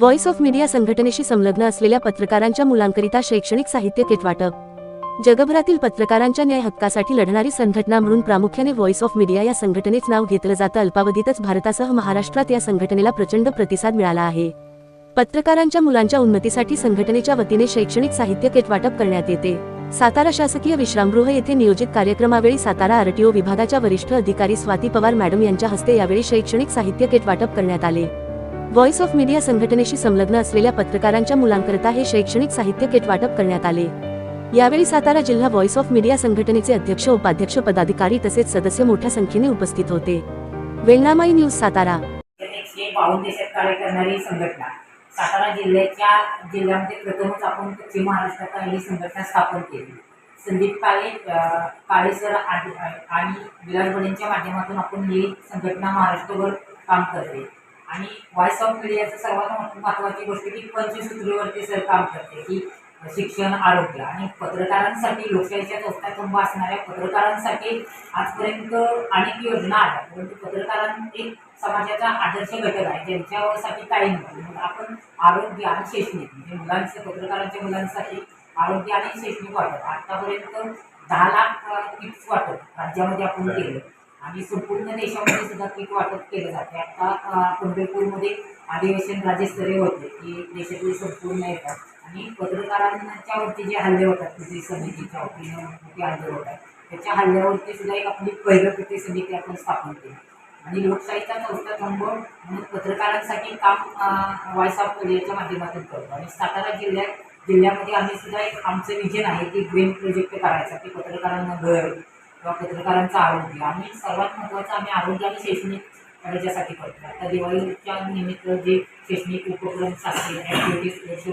Voice of media संघटनेशी संलग्न असलेल्या पत्रकारांच्या मुलांकरिता शैक्षणिक साहित्य किट वाटप. जगभरातील पत्रकारांच्या न्याय हक्कासाठी लढणारी संघटना म्हणून प्रामुख्याने व्हॉइस ऑफ मीडिया या संघटनेच नाव घेतलं जातं. अल्पावधीतच भारतासह महाराष्ट्रात या संघटनेला प्रचंड प्रतिसाद मिळाला आहे. पत्रकारांच्या मुलांच्या उन्नतीसाठी संघटनेच्या वतीने शैक्षणिक साहित्य केटवाटप करण्यात येते. सातारा शासकीय विश्रामगृह येथे नियोजित कार्यक्रमावेळी सातारा आरटीओ विभागाच्या वरिष्ठ अधिकारी स्वाती पवार मॅडम यांच्या हस्ते यावेळी शैक्षणिक साहित्य किट वाटप करण्यात आले. व्हॉइस ऑफ मीडिया संघटनेशी संलग्न असलेल्या पत्रकारांच्या मुलांकरता हे शैक्षणिक साहित्य किट वाटप करण्यात आले. यावेळी सातारा जिल्हा व्हॉइस ऑफ मीडिया संघटनेचे अध्यक्ष उपाध्यक्ष पदाधिकारी तसेच सदस्य मोठ्या संख्येने उपस्थित होते. वेळनामाई न्यूज सातारा. कार्य करणारी संघटना. सातारा जिल्ह्याच्या जिल्ह्यामध्ये प्रथमच आपण पश्चिम महाराष्ट्रात ही संघटना स्थापन केली. संदीप काळे काळे सर आणि आणि विलास बडेंच्या माध्यमातून आपण ही संघटना महाराष्ट्रभर काम करते. आणि व्हॉइस ऑफ मीडियाचं सर्वात महत्त्वाची गोष्ट की पंचसूत्रीवरती सर काम करते की शिक्षण आरोग्य आणि पत्रकारांसाठी लोकशाहीच्या चौथ्या स्तंभ असणाऱ्या पत्रकारांसाठी आजपर्यंत अनेक योजना आल्या. परंतु पत्रकारां एक समाजाचा आदर्श घटक आहे ज्यांच्यासाठी काही नव्हतं मग आपण आरोग्य आणि शैक्षणिक म्हणजे मुलांचं पत्रकारांच्या मुलांसाठी आरोग्य आणि शैक्षणिक वाटप. आतापर्यंत दहा लाख किट्स वाटप राज्यामध्ये आपण केलं. आणि संपूर्ण देशामध्ये सुद्धा पीक वाटप केलं जाते आता पंढरपूरमध्ये अधिवेशन राज्यस्तरीय होते की देशातील संपूर्ण येतात. आणि पत्रकारांच्या वरती जे हल्ले होतात कृती समितीच्या वतीनं मोठे हल्ले होतात त्याच्या हल्ल्यावरती सुद्धा एक आपली पहिलं कृती समिती आपण स्थापन केली. आणि लोकशाहीचा चौथा स्तंभ म्हणून पत्रकारांसाठी काम व्हॉइस ऑफ मीडियाच्या माध्यमातून करतो. आणि सातारा जिल्ह्यात जिल्ह्यामध्ये आम्ही सुद्धा एक आमचं विजन आहे की ग्रीन प्रोजेक्ट करायचा की पत्रकारांना घर किंवा पत्रकारांचं आरोग्य. आणि सर्वात महत्त्वाचं आम्ही आरोग्य आणि शैक्षणिक याच्यासाठी करतो. आता दिवाळीच्या निमित्त जे शैक्षणिक उपक्रम असतील ॲक्टिव्हिटीज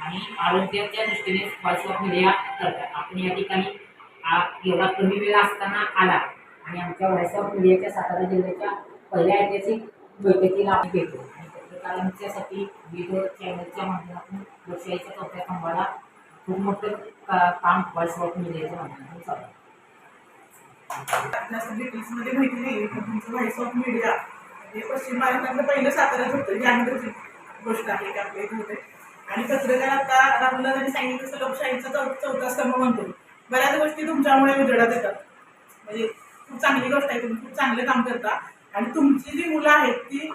आणि आरोग्याच्या दृष्टीने व्हॉइस ऑफ मीडिया करतात. आपण या ठिकाणी आ- एवढा कमी वेळ असताना आला आणि आमच्या व्हॉइस ऑफ मीडियाच्या सातारा जिल्ह्याच्या पहिल्या ऐतिहासिक बैठकीला आम्ही भेटलो. आणि पत्रकारांच्यासाठी विविध चॅनलच्या माध्यमातून लोकशाहीच्या चौथ्या स्तंभाला खूप मोठं का- काम व्हॉइस ऑफ मीडियाच्या माध्यमातून चालू आहे. डिटेल्समध्ये माहिती नाही पण तुमचं व्हॉइस ऑफ मीडिया हे पश्चिम महाराष्ट्रातलं पहिलं साताऱ्यात होतं ही गोष्ट आहे की आपल्या इथे होते आणि पत्रकार आता राहुल त्यांनी सांगितलं तसं लोकशाहीचा चौ चौथा स्तंभ म्हणतो बऱ्याच गोष्टी तुमच्यामुळे उजेडात येतात म्हणजे खूप चांगली गोष्ट आहे तुम्ही खूप चांगलं काम करता आणि तुमची जी मुलं आहेत ती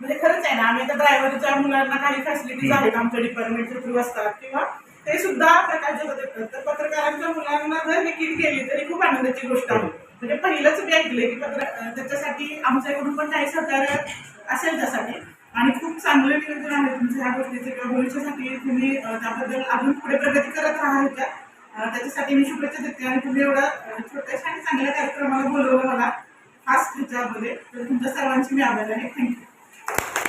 म्हणजे खरंच आहे ना आम्ही आता ड्रायव्हरच्या मुलांना काही फॅसिलिटीज आहेत आमच्या डिपार्टमेंटच्या थ्रू असतात किंवा ते सुद्धा प्रकारचे होते तर पत्रकारांच्या मुलांना जर हे किट केली तरी खूप आनंदाची गोष्ट आहे. म्हणजे पहिलंच मी ऐकलंय की पत्र त्याच्यासाठी आमच्याकडून पण काही सहकार्य असेल त्यासाठी. आणि खूप चांगलं नियोजन आहे तुमच्या ह्या गोष्टीचे. किंवा भविष्यासाठी तुम्ही त्याबद्दल अजून पुढे प्रगती करत राहाल त्या त्याच्यासाठी मी शुभेच्छा देते. आणि तुम्ही एवढा छोट्याशा आणि चांगल्या कार्यक्रमाला बोलवलं मला. फास्ट ह्याच्यामध्ये. तर तुमच्या सर्वांची मी आभार आहे. थँक्यू